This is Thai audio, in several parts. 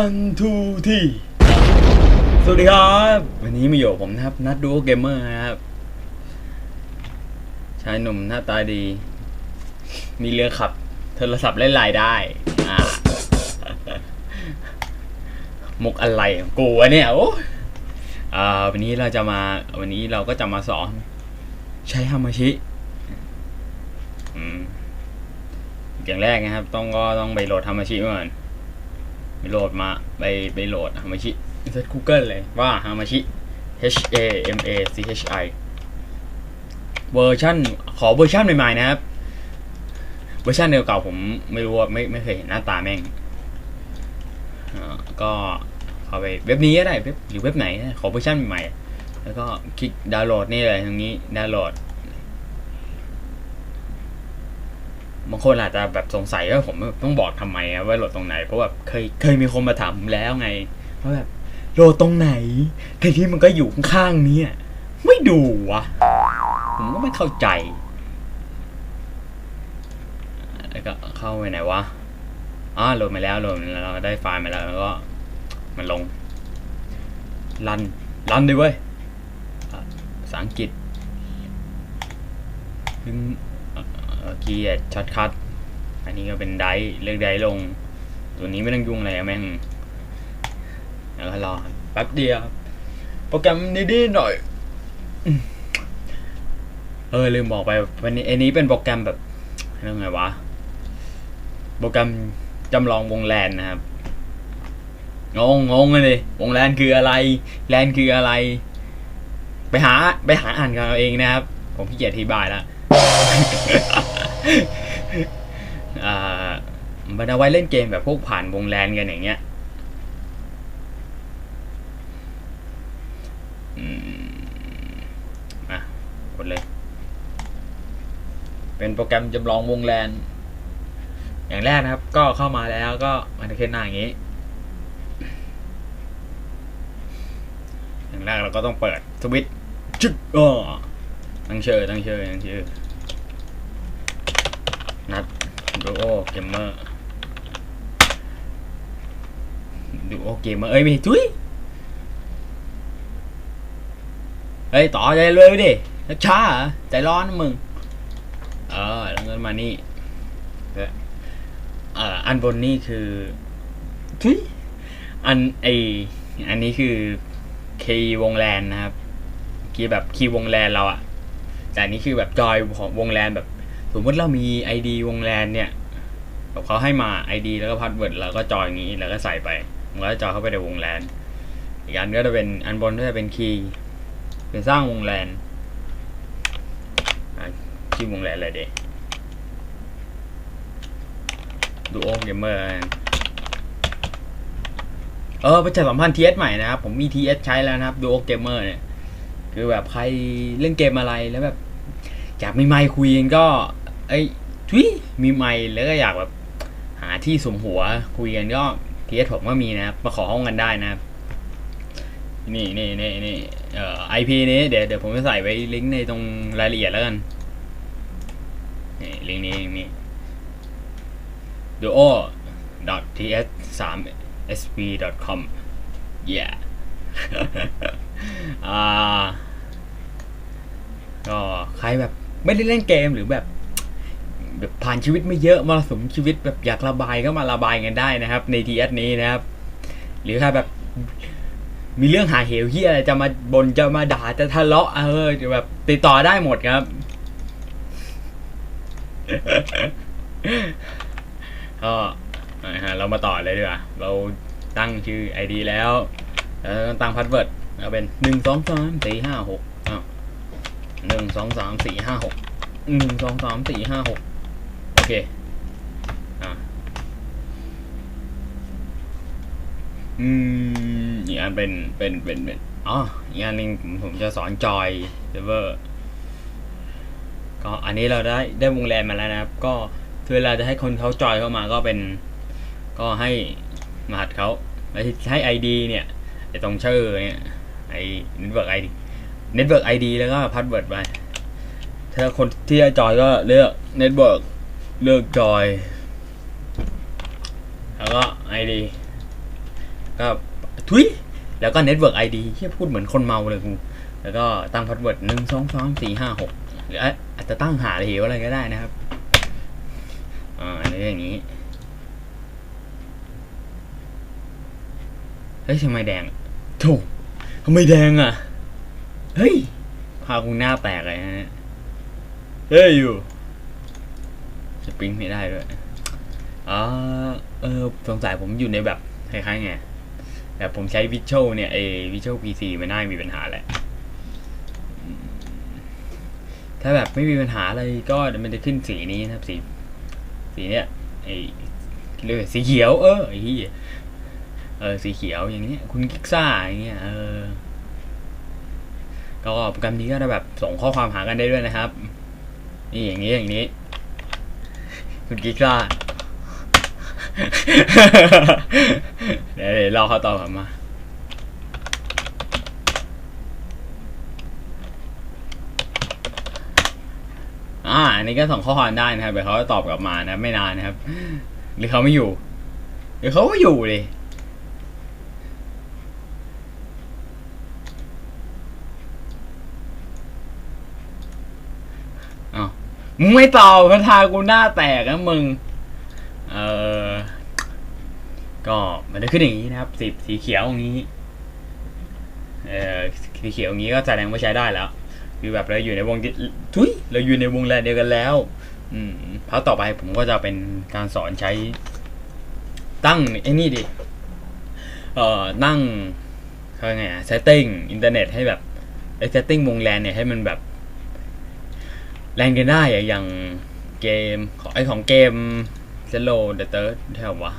one two three สวัสดีครับ วันนี้มาอยู่ผมนะครับ นัดดูเกมเมอร์นะครับ ชายหนุ่มหน้าตาดี มีเรือขับ โทรศัพท์เล่นไลน์ได้ อ่า มุกอะไรกูวะเนี่ยโอ้อ่าวันนี้เราจะมา วันนี้เราก็จะมาสอน ใช้ฮามาชิ อืมอย่างแรกนะครับ ต้องก็ต้องไปโหลดฮามาชิก่อน ไปโหลดมาไปไปโหลดฮามาชิเซิร์ช Google เลยว่าฮามาชิ H A M A C H I เวอร์ชันขอเวอร์ชันใหม่ๆนะครับ เวอร์ชันเก่าๆผมไม่รู้ว่าไม่ไม่เคยเห็นหน้าตาแม่งก็เข้าไปเว็บนี้ก็ได้เว็บหรือเว็บไหนขอเวอร์ชันใหม่แล้วก็คลิกดาวน์โหลดนี่เลยตรงนี้ดาวน์โหลด บางคนอาจจะแบบสงสัยว่าผมต้องบอกทำไมว่าโหลดตรงไหน เพราะแบบเคยเคยมีคนมาถามผมแล้วไงว่าแบบโหลดตรงไหนแต่ที่มันก็อยู่ข้างๆนี้ไม่ดูวะผมก็ไม่เข้าใจ แล้วก็เข้าไปไหนวะอ่าโหลดมาแล้วโหลดมาแล้วเราได้ไฟล์มาแล้วแล้วก็ มันลงรันรันดิเว้ยอะภาษาอังกฤษดึง เกียร์ช็อตคัทอันนี้ก็เป็นไดเลือกไดลง ตัวนี้ไม่ต้องยุ่งอะไรอะแม่งแล้วก็รอแป๊บเดียว โปรแกรมดีๆหน่อย เออลืมบอกไปวันนี้อันนี้เป็นโปรแกรมแบบเรื่องไงวะ โปรแกรมจำลองวงแลนนะครับ งงงงเลยวงแลนคืออะไร แลนคืออะไร ไปหาไปหาอ่านกันเอาเองนะครับ ผมขี้เกียจอธิบายแล้ว อ่ามันเอาไว้เล่นเกมแบบพวกผ่านวงแลนกันอย่างเงี้ยอืมอะกดเลย เป็นโปรแกรมจำลองวงแลนอย่างแรกนะครับ ก็เข้ามาแล้วก็มันจะขึ้นหน้าอย่างนี้ อย่างแรกเราก็ต้องเปิดสวิตช์จึ๊กอ๋อตั้งเชื่อตั้งเชื่อตั้งเชื่อ นัดดูโอเกมเมอร์ดูโอเกมเมอร์เอ้ยไม่จุ้ยเฮ้ยต่อใจเลยไปดิช้าใจร้อนมึง เออแล้วก็มานี่เอออันบนนี่คือทุยอันไออันนี้คือคีย์วงแลนนะครับคีย์แบบคีย์วงแลนเราอะแต่อันนี้คือแบบจอยของวงแลนแบบ สมมติเรามี ID วงแลนเนี่ยเขาให้มา ID แล้วก็พาสเวิร์ดแล้วก็จอยอย่างนี้แล้วก็ใส่ไปมันก็จอยเข้าไปในวงแลนอีกอันก็จะเป็นอันบนก็จะเป็นคีย์เป็นสร้างวงแลนอะชื่อวงแลนเลยเดดูโอเกมเมอร์เออประชาสัมพันธ์ TS ใหม่นะครับ ผมมี TS ใช้แล้วนะครับดูโอเกมเมอร์เนี่ยคือแบบใครเล่นเกมอะไรแล้วแบบอยากมีไมค์คุยกั นก็เอ้ทุยมีไมค์แล้วก็อยากแบบหาที่สมหัวคุยกันก็ทีเอสผมก็มีนะครับ มาขอห้องกันได้นะครับ นี่นี่นี่นี่เอ่อไอพีนี้เดี๋ยวเดี๋ยวผมจะใส่ไว้ลิงก์ในตรงรายละเอียดแล้วกันนี่ลิงก์นี้ลิงก์นี้ duo ts 3 sp com yeah อ่าก็ใครแบบไม่ได้เล่นเกมหรือแบบ แบบผ่านชีวิตไม่เยอะมรสุมชีวิตแบบอยากระบายก็มาระบายกันได้นะครับ ในทีเอสนี้นะครับ หรือใครแบบมีเรื่องหาเหวที่อะไรจะมาบนจะมาด่าจะทะเลาะเออจะแบบติดต่อได้หมดครับ ก็นะฮะเรามาต่อเลยดีกว่าเราตั้งชื่อ ID แล้วแล้วตั้งพาสเวิร์ดเอาเป็นหนึ่งสองสามสี่ห้าหกหนึ่งสองสามสี่ห้าหกหนึ่งสองสามสี่ห้าหก อเคอะอืมอีกอันเป็นเป็นเป็นเป็นอ๋ออีกอันหนึงผมผมจะสอนจอยเซิร์ฟเวอร์ก็อันนี้เราได้ได้วงแรมมาแล้วนะครับ ก็เวลาจะให้คนเขาจอยเข้ามาก็เป็น ก็ให้รหัสเขาแล้วให้ไอดีเนี่ยไอตรงชื่อเนี่ยไอเน็ตเวิร์กไอดีเน็ตเวิร์กไอดีแล้วก็พาสเวิร์ดไปถ้าคนที่จะจอยก็เลือกเน็ตเวิร์ก เลือกจอย แล้วก็ไอดีก็ทุยแล้วก็ Network ID ที่พูดเหมือนคนเมาเลยกูแล้วก็ตั้งพาสเวิร์ดหนึ่งสองสามสี่ห้าหกหรืออาจจะตั้งหาเหวอะไรก็ได้นะครับอ่าอันนี้อย่างนี้เฮ้ยทำไมแดงโถูกทำไมแดงอะ เฮ้ยพากูหน้าแตกเลยนะเฮ้ยอยู่ ปริงไม่ได้ด้วยอ่าเออสงสัยผมอยู่ในแบบคล้ายๆไงแบบผมใช้วิชวลเนี่ยไอวิชวลพีซีไม่น่ามีปัญหาแหละถ้าแบบไม่มีปัญหาอะไรก็มันจะขึ้นสีนี้นะครับ สีสีเนี้ยไอเรียกว่าสีเขียว เออไอ้เหี้ยเออสีเขียวอย่างเงี้ย คุณกิกซ่าอย่างเงี้ยเออก็โปรแกรมนี้ก็จะแบบส่งข้อความหากันได้ด้วยนะครับ นี่อย่างนี้อย่างนี้ คุณกิ๊กล่าเดี๋ยวเดี๋ยวรอเขาตอบกลับมาอ่าอันนี้ก็ส่งข้อความได้นะครับเดี๋ยวเขาจะตอบกลับมานะ ไม่นานนะครับ หรือเขาไม่อยู่ หรือเขาก็อยู่เลย อ้าว มึงไม่ตอบพระทากูหน้าแตกนะมึง เออ ก็มันจะขึ้นอย่างนี้นะครับสีสีเขียวอย่างนี้ เออสีเขียวอย่างนี้ก็แสดงว่าใช้ได้แล้วคือแบบเราอยู่ในวงทุยเราอยู่ในวงแลนเดียวกันแล้ว อืมพราต่อไปผมก็จะเป็นการสอนใช้ ตั้งไอ้นี่ดิ เอ่อนั่งเขาไงอะ setting อินเทอร์เน็ตให้แบบไอ้ setting วงแลนเนี่ยให้มันแบบ แรงกันได้อะอย่างเกมของไอของเกม Zero the Third ใช่ปะวะ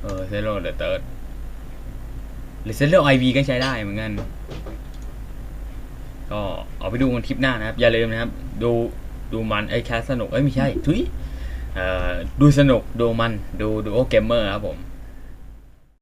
เออ Zero the Third หรือ Zero IV ก็ใช้ได้เหมือนกัน ก็เอาไปดูกันคลิปหน้านะครับ อย่าลืมนะครับ ดูดูมันไอแคสสนุก เอ้ยไม่ใช่ทุยเอ่อดูสนุกดูมันดูดูโอเกมเมอร์ครับผม